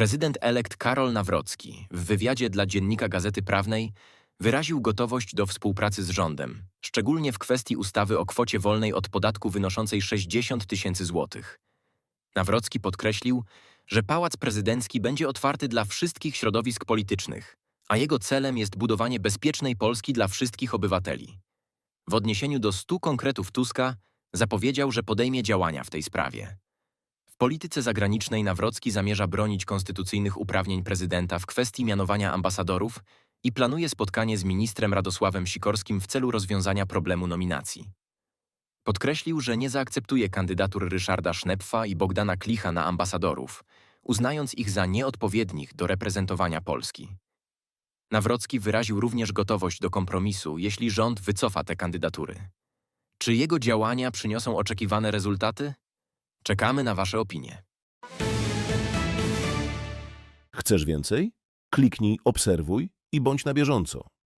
Prezydent elekt Karol Nawrocki w wywiadzie dla dziennika Gazety Prawnej wyraził gotowość do współpracy z rządem, szczególnie w kwestii ustawy o kwocie wolnej od podatku wynoszącej 60 tysięcy złotych. Nawrocki podkreślił, że Pałac Prezydencki będzie otwarty dla wszystkich środowisk politycznych, a jego celem jest budowanie bezpiecznej Polski dla wszystkich obywateli. W odniesieniu do stu konkretów Tuska zapowiedział, że podejmie działania w tej sprawie. Polityce zagranicznej Nawrocki zamierza bronić konstytucyjnych uprawnień prezydenta w kwestii mianowania ambasadorów i planuje spotkanie z ministrem Radosławem Sikorskim w celu rozwiązania problemu nominacji. Podkreślił, że nie zaakceptuje kandydatur Ryszarda Sznepfa i Bogdana Klicha na ambasadorów, uznając ich za nieodpowiednich do reprezentowania Polski. Nawrocki wyraził również gotowość do kompromisu, jeśli rząd wycofa te kandydatury. Czy jego działania przyniosą oczekiwane rezultaty? Czekamy na Wasze opinie. Chcesz więcej? Kliknij obserwuj i bądź na bieżąco.